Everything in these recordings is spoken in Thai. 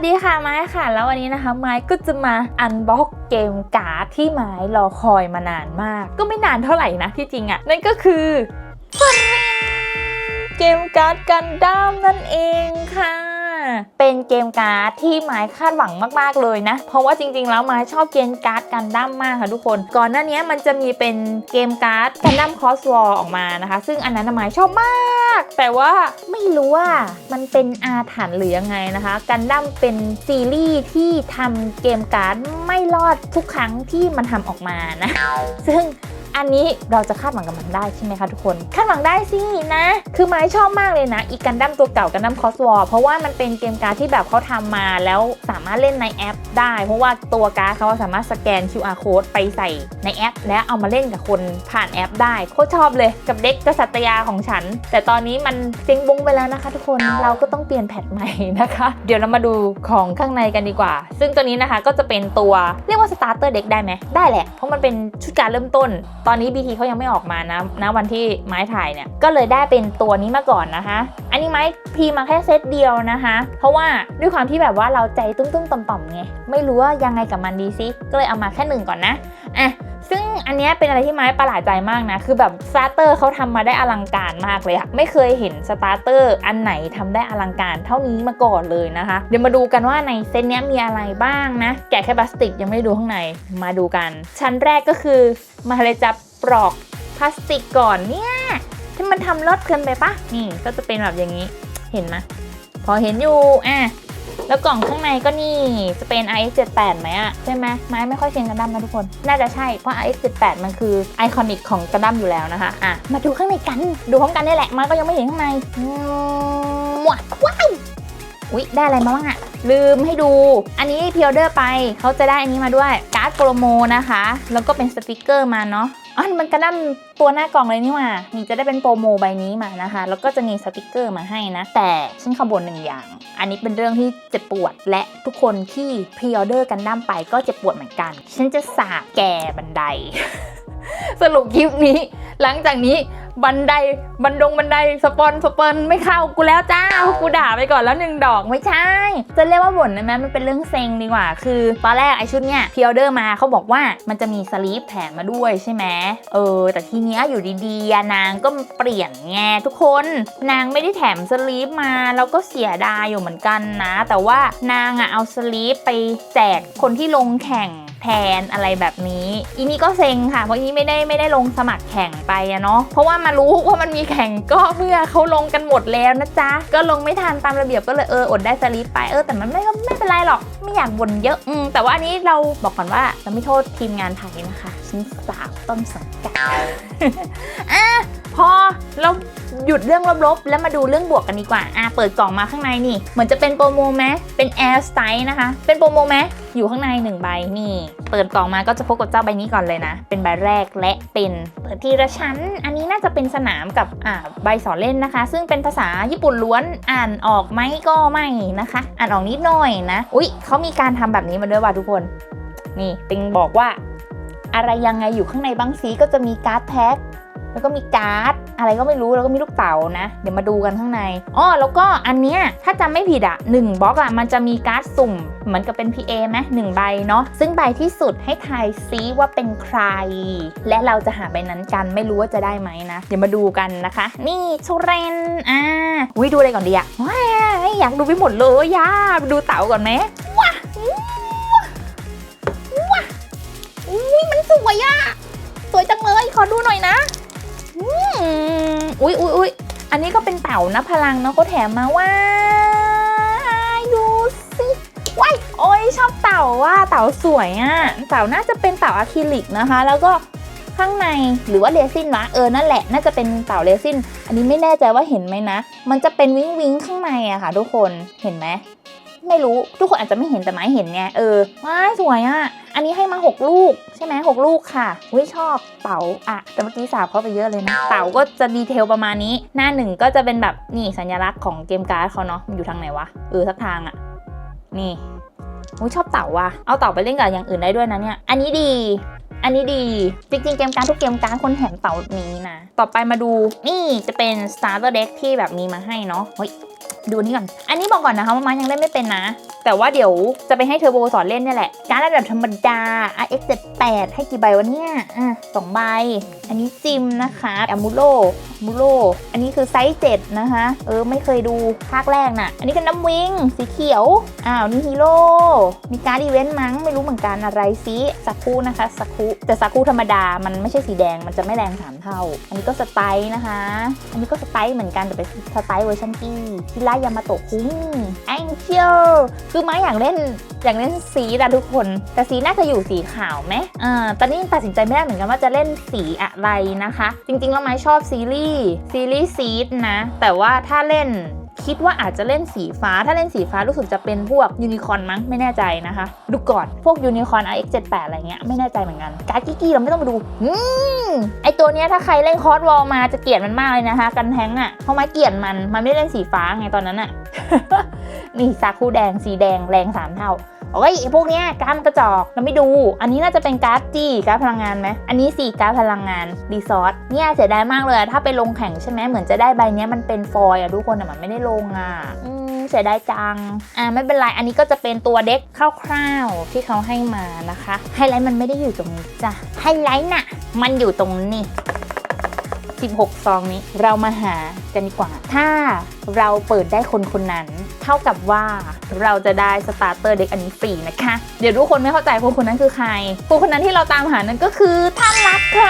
วัสดีค่ะไม้ค่ะ แล้ววันนี้นะคะไม้ก็จะมาอันบ็อกเกมการ์ดที่ไม้รอคอยมานานมาก ก็ไม่นานเท่าไหร่นะที่จริงอะ่ะ นั่นก็คือเกมการ์ดกันดั้มนั่นเองค่ะ เป็นเกมการ์ดที่ไม้คาดหวังมาก ๆ เลยนะ เพราะว่าจริง ๆ แล้วไม้ชอบเกมการ์ดกันดั้มมากค่ะทุกคน ก่อนหน้านี้มันจะมีเป็นเกมการ์ดกันดั้มคอสวอร์ออกมานะคะ ซึ่งอันนั้นไม้ชอบมาก แต่ว่าไม่รู้ว่ามันเป็นอาถรรพ์หรือยังไงนะคะกันดั้มเป็นซีรีส์ที่ทำเกมการ์ดไม่รอดทุกครั้งที่มันทำออกมานะ ซึ่ง อันนี้เราจะคาดหวังกับมันได้ใช่ไหมคะทุกคน คาดหวังได้สินะ คือไม้ชอบมากเลยนะ อีกันดั้มตัวเก่ากันดั้มคอสวอร์เพราะว่ามันเป็นเกมการ์ดที่แบบเขาทำมาแล้วสามารถเล่นในแอป ได้ เพราะว่าตัวการ์ดเขาสามารถสแกน QR code ไปใส่ในแอป และเอามาเล่นกับคนผ่านแอป ได้โคตรชอบเลยกับเด็กกษัตยาของฉัน แต่ตอนนี้มันเจ๊งบงไปแล้วนะคะ ทุกคนเราก็ต้องเปลี่ยนแพทใหม่นะคะ เดี๋ยวเรามาดูของข้างในกันดีกว่า ซึ่งตัวนี้นะคะก็จะเป็นตัวเรียกว่าสตาร์เตอร์เด็กได้ไหมได้แหละเพราะมันเป็นชุดการเริ่มต้นตอนนี้ BT เขายังไม่ออกมานะนะวันที่ไม้ถ่ายเนี่ย ก็เลยได้เป็นตัวนี้มาก่อนนะคะ อันนี้ไม้พีมาแค่เซตเดียวนะคะ เพราะว่าด้วยความที่แบบว่าเราใจตุ้มๆต่อมๆไง ไม่รู้ว่ายังไงกับมันดีซิ ก็เลยเอามาแค่หนึ่งก่อนนะ อะ ซึ่งอันนี้เป็นอะไรที่ไม้ประหลาดใจมากนะ คือแบบสตาร์เตอร์เขาทำมาได้อลังการมากเลยอะไม่เคยเห็นสตาร์เตอร์อันไหนทำได้อลังการเท่านี้มาก่อนเลยนะคะ เดี๋ยวมาดูกันว่าในเซตนี้มีอะไรบ้างนะ แกะแค่พลาสติกยังไม่ได้ดูข้างในมาดูกัน ชั้นแรกก็คือมาเลยจะปลอกพลาสติกก่อนเนี่ยที่มันทำลดเกินไปปะนี่ก็จะเป็นแบบอย่างนี้เห็นไหมพอเห็นอยู่อะ แล้วกล่องข้างในก็นี่จะเป็น iX 78ไหมอะใช่ไหมไม้ไม่ค่อยเชียงกันดั้มนะทุกคน น่าจะใช่ เพราะ iX 78มันคือไอคอนิกของกันดั้มอยู่แล้วนะคะอะมาดูข้างในกัน ดูพร้อมกันได้แหละม้ก็ยังไม่เห็นข้างในอืมว้าวว้าวอุ๊ย ได้อะไรมาบ้างอะลืมให้ดู อันนี้พิออเดอร์ไป เขาจะได้อันนี้มาด้วย การ์ดโปรโมนะคะ แล้วก็เป็นสติกเกอร์มาเนาะ อันมันกระดั้มตัวหน้ากล่องเลยนี่หว่านี่จะได้เป็นโปรโมใบนี้มานะคะ แล้วก็จะมีสติกเกอร์มาให้นะ แต่ฉันขบวนหนึ่งอย่าง อันนี้เป็นเรื่องที่เจ็บปวด และทุกคนที่พรีออเดอร์กันดั้มไปก็เจ็บปวดเหมือนกัน ฉันจะสาบแก่บันได สรุปคลิปนี้ หลังจากนี้ บันไดบันดงบันไดสปอนสปอนไม่เข้ากูแล้วจ้ากูด่าไปก่อนแล้วหนึ่งดอกไม่ใช่ จะเรียกว่าบ่นได้ไหมมันเป็นเรื่องเซ็งดีกว่า คือตอนแรกไอชุดเนี้ยพิออเดอร์มาเขาบอกว่ามันจะมีสลีปแถมมาด้วยใช่ไหมเออ แต่ทีเนี้ยอยู่ดีๆนางก็เปลี่ยนไงทุกคนนางไม่ได้แถมสลีปมาแล้วก็เสียดายอยู่เหมือนกันนะ แต่ว่านางอะเอาสลีปไปแจกคนที่ลงแข่ง แทนอะไรแบบนี้ อีนี่ก็เซ็งค่ะ เพราะอีนี่ไม่ได้ไม่ได้ลงสมัครแข่งไปอะเนาะเพราะว่ามารู้ว่ามันมีแข่งก็เมื่อเขาลงกันหมดแล้วนะจ๊ะ ก็ลงไม่ทันตามระเบียบก็เลยเอออดได้สลิปไปเออแต่มันไม่ก็ไม่เป็นไรหรอกไม่อยากบ่นเยอะอืมแต่ว่าอันนี้เราบอกก่อนว่าเราไม่โทษทีมงานไทยนะคะฉันสาวต้นสังกัดอะ พอเราหยุดเรื่องลบๆ แล้วมาดูเรื่องบวกกันดีกว่า อะเปิดกล่องมาข้างในนี่ เหมือนจะเป็นโปรโมไหมเป็นแอร์สไตล์นะคะ เป็นโปรโมไหมอยู่ข้างในหนึ่งใบนี่ เปิดกล่องมาก็จะพบกับเจ้าใบนี้ก่อนเลยนะ เป็นใบแรกและเป็นเปิดทีละชั้น อันนี้น่าจะเป็นสนามกับอ่าใบสอนเล่นนะคะ ซึ่งเป็นภาษาญี่ปุ่นล้วนอ่านออกไหมก็ไม่นะคะ อ่านออกนิดหน่อยนะ อุ๊ยเขามีการทำแบบนี้มาด้วยว่ะทุกคน นี่ติงบอกว่าอะไรยังไงอยู่ข้างในบางสีก็จะมีการ์ดแท็ก แล้วก็มีการ์ดอะไรก็ไม่รู้แล้วก็มีลูกเต๋านะ เดี๋ยวมาดูกันข้างในอ้อแล้วก็อันเนี้ยถ้าจำไม่ผิดอะหนึ่งบล็อกอะมันจะมีการ์ดสุ่มเหมือนกับเป็น PA ไหมหนึ่งใบเนาะซึ่งใบที่สุดให้ทายซิว่าเป็นใคร และเราจะหาใบนั้นกันไม่รู้ว่าจะได้ไหมนะ เดี๋ยวมาดูกันนะคะ นี่โชเรนอ่าอุ้ยดูอะไรก่อนดีอะว้าอยากดูไปหมดเลยย่าดูเต๋าก่อนไหมว้าว้าอุ้ยมันสวยอะสวยจังเลยขอดูหน่อยนะ อุ๊ยอุ๊ยอุ๊ยอันนี้ก็เป็นเต่านะพลังเนาะเขาแถมมาว้าดูสิว้ายโอ้ยชอบเต่าว่าเต่าสวยอะ่ะเต่าน่าจะเป็นเต่าอะคริลิกนะคะ แล้วก็ข้างในหรือว่าเรซินวะเออนั่นแหละน่าจะเป็นเต่าเรซิน อันนี้ไม่แน่ใจว่าเห็นไหมนะ มันจะเป็นวิงวิงข้างในอะค่ะ ทุกคนเห็นไหม ไม่รู้ทุกคนอาจจะไม่เห็นแต่ไม้เห็นไงเออว้ายสวยอะ่ะ อันนี้ให้มา 6 ลูก ใช่ไหมหกลูกค่ะอุ้ยชอบเต๋าอะแต่เมื่อกี้สาบเข้าไปเยอะเลยนะเต๋าก็จะดีเทลประมาณนี้ หน้าหนึ่งก็จะเป็นแบบนี่สัญลักษณ์ของเกมการ์ดเขาเนาะมันอยู่ทางไหนวะเออสักทางอะ่ะนี่อุ้ยชอบเต่าว่ะเอาเต่าไปเล่นกับอย่างอื่นได้ด้วยนะเนี่ยอันนี้ดีอันนี้ดี จริงๆ เกมการดทุกเกมการดคนแถมเต่านี้นะ ต่อไปมาดูนี่จะเป็น starter deck ที่แบบมีมาให้เนาะเฮ้ย ดูนี่ก่อน อันนี้บอกก่อนนะคะว่ามายังเล่นไม่เป็นนะ แต่ว่าเดี๋ยวจะไปให้เทอร์โบสอนเล่นเนี่ยแหละ การดระดับธรรมดา RX 78ให้กี่ใบวะเนี่ย อะสองใบ อันนี้จิมนะคะแอมูโลมูโลอันนี้คือไซส์7นะคะ เออไม่เคยดูภาคแรกน่ะ อันนี้คือน้ำวิงสีเขียว อ้าวนี่ฮีโร่ มีการดอีเวนต์มั้งไม่รู้เหมือนกันอะไรซิสักคูนะคะสักคูแต่สักคูธรรมดามันไม่ใช่สีแดงมันจะไม่แรงสามเท่า อันนี้ก็สไตล์นะคะ อันนี้ก็สไตล์เหมือนกันแต่เป็นสไตล์เวอร์ชันที่ที่ไล่ยามาโตะคุ้งแองเจิลคือไม้อยากเล่นอยากเล่นสีนะทุกคน แต่สีน่าจะอยู่สีขาวไหมอ่าตอนนี้ตัดสินใจไม่ได้เหมือนกันว่าจะเล่นสีอะไรนะคะ จริงๆแล้วไม้ชอบซีรีส์ซีรีส์ซีดนะ แต่ว่าถ้าเล่นคิดว่าอาจจะเล่นสีฟ้า ถ้าเล่นสีฟ้ารู้สึกจะเป็นพวกยูนิคอนมั้ง ไม่แน่ใจนะคะ ดูก่อน พวกยูนิคอน RX78 อะไรเงี้ย ไม่แน่ใจเหมือนกัน การ์ดกิกกี้เราไม่ต้องมาดู อืมไอตัวเนี้ยถ้าใครเล่นคอร์สวอลมาจะเกลียดมันมากเลยนะคะ กันแทงอะ่ะเพราะมาเกลียดมัน มันไม่ได้เล่นสีฟ้าไงตอนนั้นอะ่ะ นี่ซาคูแดง สีแดง แรงสามเท่า โอ้ยพวกเนี้ยการดมันกระจอกเราไม่ดู อันนี้น่าจะเป็นการ์ดจี้การ์ดพลังงานไหมอันนี้สี่การ์ดพลังงานรีซอสเนี่ยเสียดายมากเลยถ้าไปลงแข่งใช่ไหมเหมือนจะได้ใบเนี้ยมันเป็นฟอยล์อะทุกคนแต่มันไม่ได้ลงอะเสียดายจัง อ่าไม่เป็นไร อันนี้ก็จะเป็นตัวเด็กคร่าวๆที่เขาให้มานะคะ ไฮไลท์มันไม่ได้อยู่ตรงนี้จ้ะ ไฮไลท์น่ะ มันอยู่ตรงนี้ 16 ซองนี้เรามาหากันดีกว่า ถ้าเราเปิดได้คนคนนั้น เท่ากับว่าเราจะได้สตาร์เตอร์เด็กอันนี้ฟรีนะคะ เดี๋ยวทุกคนไม่เข้าใจคนคนนั้นคือใคร คนคนนั้นที่เราตามหานั้นก็คือท่านรักใคร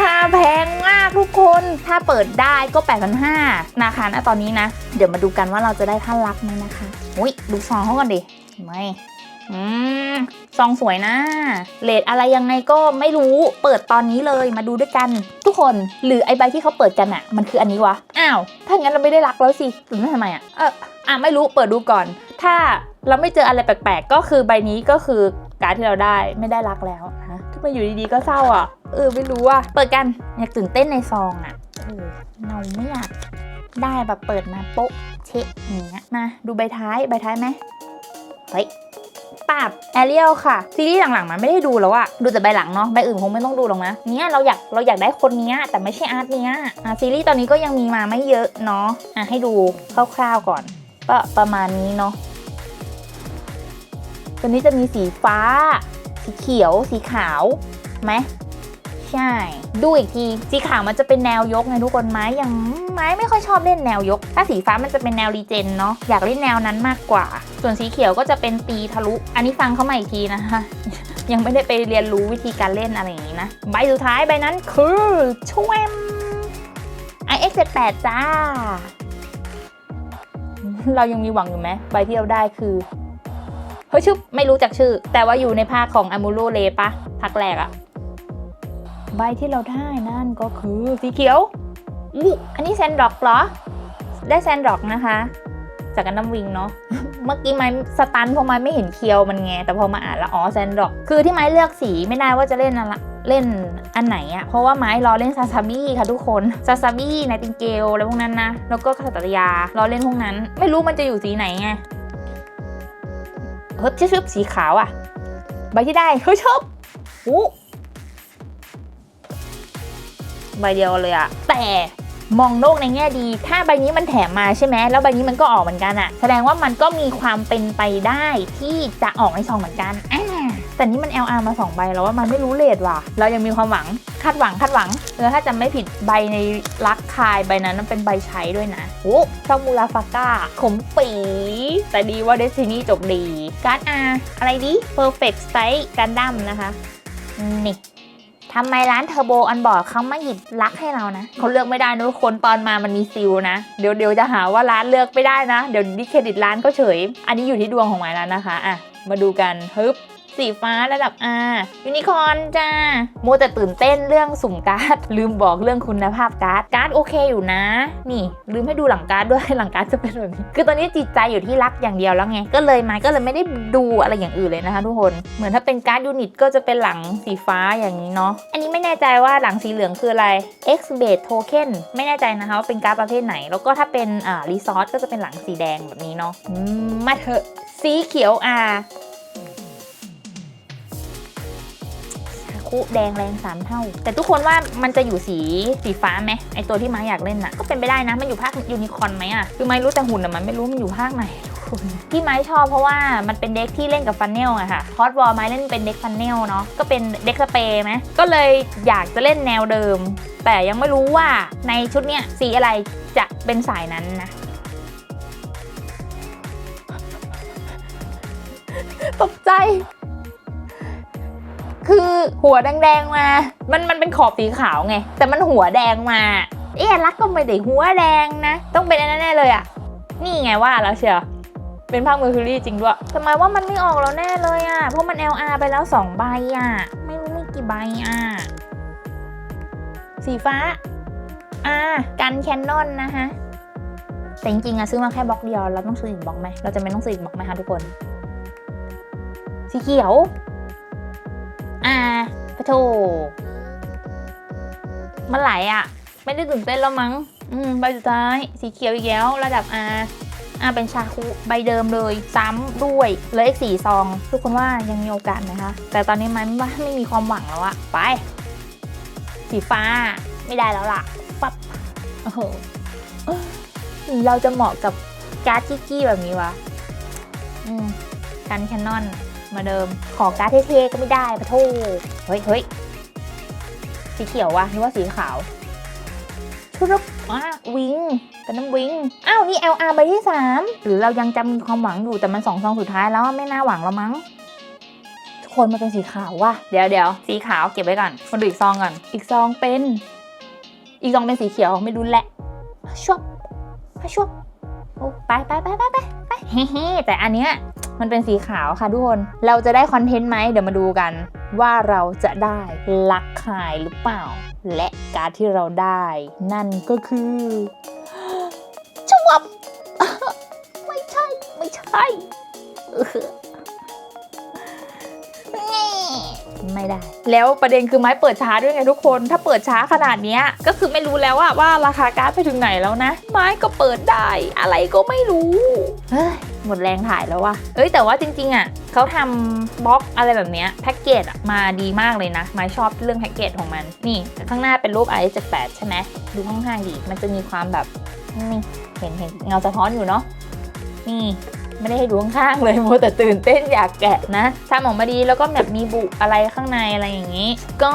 ค่ะแพงมากทุกคนถ้าเปิดได้ก็ 8 5 0 0นะคะณตอนนี้นะ เดี๋ยวมาดูกันว่าเราจะได้ท่านรักไหมนะคะอุ้ยดูซองเขาก่อนดิไม่ อืมซองสวยนะ เลทอะไรยังไงก็ไม่รู้ เปิดตอนนี้เลยมาดูด้วยกัน ทุกคนหรือไอใบที่เขาเปิดกันอะมันคืออันนี้วะ อ้าว ถ้างั้นเราไม่ได้รักแล้วสิตื่นเต้นทำไมอะเอออะไม่รู้เปิดดูก่อน ถ้าเราไม่เจออะไรแปลกๆ ก็คือใบนี้ก็คือการที่เราได้ไม่ได้รักแล้วนะทำไมอยู่ดีๆก็เศร้าอะ เออไม่รู้อะ เปิดกันอยากตื่นเต้นในซองอะเออเราไม่อยากได้แบบเปิดมาโป๊ะเชะอย่างเงี้ยมาดูใบท้ายใบท้ายไหมเฮ้ย ปราบแอเรียลค่ะ ซีรีส์หลังๆมันไม่ได้ดูแล้วอะดูแต่ใบหลังเนาะใบอื่นคงไม่ต้องดูหรอกนะเนี่ยเราอยากเราอยากได้คนเนี้ยแต่ไม่ใช่อาร์ตเนี้ยอะซีรีส์ตอนนี้ก็ยังมีมาไม่เยอะเนาะอะให้ดูคร่าวๆก่อน ก็ประมาณนี้เนาะตัวนี้จะมีสีฟ้า สีเขียว สีขาวไหม ใช่ ดูอีกทีสีขาวมันจะเป็นแนวยกไงทุกคนไม้ยังไม้ไม่ค่อยชอบเล่นแนวยก ถ้าสีฟ้ามันจะเป็นแนวรีเจนเนาะอยากเล่นแนวนั้นมากกว่า ส่วนสีเขียวก็จะเป็นตีทะลุ อันนี้ฟังเข้ามาอีกทีนะคะยังไม่ได้ไปเรียนรู้วิธีการเล่นอะไรอย่างนี้นะ ใบสุดท้ายใบนั้นคือช่วม iX 78 จ้า เรายังมีหวังอยู่ไหมใบที่เราได้คือเฮ้ยชื่อไม่รู้จักชื่อ แต่ว่าอยู่ในภาคของอ m u โ o เลปะภาคแรกอะ ใบที่เราได้นั่นก็คือสีเขียวอู้อันนี้แซนด็อกเหรอ ได้แซนด็อกนะคะ จากกันน้ำวิงเนาะ เมื่อกี้ไม้สตันเพราะไม้ไม่เห็นเคียวมันไง แต่พอมาอ่านแล้วอ๋อแซนด็อก คือที่ไม้เลือกสีไม่ได้ว่าจะเล่นอะไรเล่นอันไหนอะเพราะว่าไม้รอเล่นซาซาบิค่ะทุกคนซาซาบิไนติงเกลอะไรพวกนั้นนะ แล้วก็คาตยารอเล่นพวกนั้น ไม่รู้มันจะอยู่สีไหนไง เฮ้ยชึบสีขาวอะใบที่ได้เฮ้ยชอบอู้ ใบเดียวเลยอะแต่มองโลกในแง่ดี ถ้าใบนี้มันแถมมาใช่ไหม แล้วใบนี้มันก็ออกเหมือนกันอะแสดงว่ามันก็มีความเป็นไปได้ที่จะออกในซองเหมือนกันอ่าแต่นี่มัน LR มา 2 ใบแล้วว่ามันไม่รู้เลทว่ะ เรายังมีความหวัง คาดหวังคาดหวัง เออถ้าจำไม่ผิดใบในรักคายใบนั้นมันเป็นใบใช้ด้วยนะ โอ้ชอบมูราฟาก้า ขมปี แต่ดีว่าเดซินี่จบดี การ์ด R อะไรดี Perfect Strike กันดั้มนะคะ นี่ ทำไมร้านเทอร์โบอันบอร์ดเขาไม่หยิบลักให้เรานะเขาเลือกไม่ได้นะทุกคนตอนมามันมีซิลนะ เดี๋ยวเดี๋ยวจะหาว่าร้านเลือกไม่ได้นะ เดี๋ยวดิเครดิตร้านก็เฉย อันนี้อยู่ที่ดวงของหมายร้านนะคะอะมาดูกันฮึบ สีฟ้าระดับ R ยูนิคอนจ้าโมแต่ตื่นเต้นเรื่องสุ่มการ์ด ลืมบอกเรื่องคุณภาพการ์ด การ์ดโอเคอยู่นะ นี่ ลืมให้ดูหลังการ์ดด้วยหลังการ์ดจะเป็นแบบนี้ คือตอนนี้จิตใจอยู่ที่รักอย่างเดียวแล้วไง ก็เลยมาก็เลยไม่ได้ดูอะไรอย่างอื่นเลยนะคะทุกคน เหมือนถ้าเป็นการ์ดยูนิตก็จะเป็นหลังสีฟ้าอย่างนี้เนาะ อันนี้ไม่แน่ใจว่าหลังสีเหลืองคืออะไร X base token ไม่แน่ใจนะคะว่าเป็นการ์ดประเภทไหน แล้วก็ถ้าเป็นอ่ารีซอสก็จะเป็นหลังสีแดงแบบนี้เนาะมาเถอะสีเขียว R คุแดงแรงสามเท่า แต่ทุกคนว่ามันจะอยู่สีสีฟ้าไหมไอตัวที่ไม้อยากเล่นน่ะ ก็เป็นไปได้นะ มันอยู่ภาคยูนิคอร์นไหมอะ คือไม้รู้แต่หุ่นแต่มันไม่รู้มันอยู่ภาคไหนทุกคคนที่ไม้ชอบเพราะว่ามันเป็นเด็กที่เล่นกับฟันเนลอะค่ะฮอตวอลไม้เล่นเป็นเด็กฟันเนลเนาะก็เป็นเด็กสเปรย์ไหมก็เลยอยากจะเล่นแนวเดิม แต่ยังไม่รู้ว่าในชุดเนี้ยสีอะไรจะเป็นสายนั้นนะตกใจ คือหัวแดงๆมา มันมันเป็นขอบสีขาวไง แต่มันหัวแดงมา เอ๊ะรักก็ไม่ได้หัวแดงนะ ต้องเป็นอันนั้นแน่เลยอะนี่ไงว่าแล้วเชียวเป็นภาพมือคิรี่จริงด้วยทำไมว่ามันไม่ออกแล้วแน่เลยอะเพราะมัน LR ไปแล้ว 2 ใบอะไม่รู้มีกี่ใบอะสีฟ้า อ่า กันแคนนอนนะคะ แต่จริงๆอะซื้อมาแค่บล็อกเดียว เราต้องซื้ออีกบล็อกไหม เราจะไม่ต้องซื้ออีกบล็อกไหมคะทุกคน สีเขียว อ่าปะโถมันไหลอะ ไม่ได้ตื่นเต้นแล้วมั้ง อืม ใบสุดท้าย สีเขียวอีกแล้ว ระดับ R อ่าเป็นชาคุใบเดิมเลย ซ้ำด้วยเหลยอีกสี่ซอง ทุกคนว่ายังมีโอกาสไหมคะ แต่ตอนนี้มันว่าไม่มีความหวังแล้วอะไป สีฟ้าไม่ได้แล้วล่ะ ปั๊บ โอ้โห เราจะเหมาะกับการ์ดกี้ๆแบบนี้วะ อืมกันแคนนอน มาเดิม ขอการ์ดเท่ๆก็ไม่ได้ปะโทเฮ้ยเฮ้ยสีเขียววะนึกว่าสีขาวชุดรบอะวิงเป็นน้ำวิง อ้าว นี่ LR ใบที่ 3 หรือเรายังจะมีความหวังอยู่แต่มันสองซองสุดท้ายแล้วไม่น่าหวังแล้วมั้ง ทุกคนมันเป็นสีขาวว่ะ เดี๋ยวเดี๋ยวสีขาวเก็บไว้ก่อนมาดูอีกซองก่อน อีกซองเป็น อีกซองเป็นสีเขียวไม่รู้แหละชวบชวบโอ้ไปไปไปไปไปไปเฮ้ๆแต่อันเนี้ย มันเป็นสีขาวค่ะทุกคน เราจะได้คอนเทนต์ไหมเดี๋ยวมาดูกัน ว่าเราจะได้ลักขายหรือเปล่า และการที่เราได้ นั่นก็คือชวบไม่ใช่ ไม่ใช่ไม่ได้ แล้วประเด็นคือไม้เปิดช้าด้วยไงทุกคน ถ้าเปิดช้าขนาดนี้ก็คือไม่รู้แล้วอะว่าราคาการ์ดไปถึงไหนแล้วนะ ไม้ก็เปิดได้ อะไรก็ไม่รู้ เฮ้ย หมดแรงถ่ายแล้วว่ะเอ้ยแต่ว่าจริงๆอะเขาทำบล็อกอะไรแบบเนี้ยแพ็กเกจอะมาดีมากเลยนะไม้ชอบเรื่องแพ็กเกจของมัน นี่ข้างหน้าเป็นรูป i 7 8ใช่ไหมดูข้างๆดี มันจะมีความแบบนี่เห็นเห็นเงาสะท้อนอยู่เนาะนี่ไม่ได้ให้ดูข้างๆเลยโมวแต่ตื่นเต้นอยากแกะนะทำออกมาดีแล้วก็แบบมีบุอะไรข้างในอะไรอย่างนี้ ก็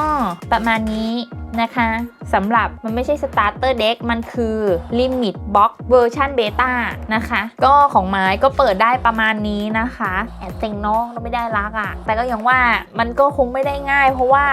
ประมาณนี้นะคะสำหรับมันไม่ใช่สตาร์เตอร์เด็กมันคือลิมิตบ็อกเวอร์ชันเบตานะคะ ก็ของไม้ก็เปิดได้ประมาณนี้นะคะแอบเซ็งเน้องเราไม่ได้รักอะ่ะ แต่ก็ยังว่ามันก็คงไม่ได้ง่าย เพราะว่า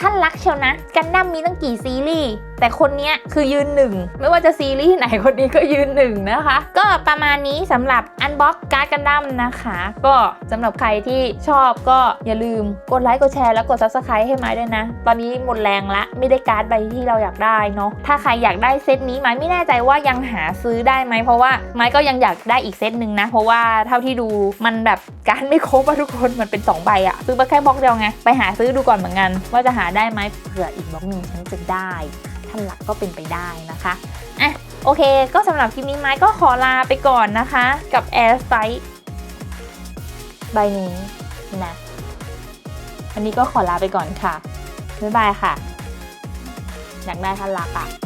ท่านรักเชียวนะ กันดั้มมีตั้งกี่ซีรีส์แต่คนนี้คือยืนหนึ่ง ไม่ว่าจะซีรีส์ไหนคนนี้ก็ยืนหนึ่งนะคะ ก็ประมาณนี้สำหรับอันบ็อกการ์ดกันดั้มนะคะ ก็สำหรับใครที่ชอบก็อย่าลืมกดไลค์กดแชร์แล้วกด subscribe ให้ไม้ด้วยนะ ตอนนี้หมดแรงละไม่ได้การ์ดใบที่เราอยากได้เนาะถ้าใครอยากได้เซตนี้ไม้ไม่แน่ใจว่ายังหาซื้อได้ไหมเพราะว่าไม้ก็ยังอยากได้อีกเซตหนึ่งนะ เพราะว่าเท่าที่ดูมันแบบการไม่ครบอะทุกคนมันเป็นสองใบอะซื้อมาแค่บล็อกเดียวไงไปหาซื้อดูก่อนเหมือนกัน ว่าจะหาได้ไหมเผื่ออีกบล็อกหนึ่งฉันจะได้ท่านหลักก็เป็นไปได้นะคะอะโอเค ก็สำหรับคลิปนี้ไม้ก็ขอลาไปก่อนนะคะ กับ Air s i g h t ใบนี้นะอันนี้ก็ขอลาไปก่อนค่ะ บ๊ายบายค่ะ อยากได้ท่านรักอะ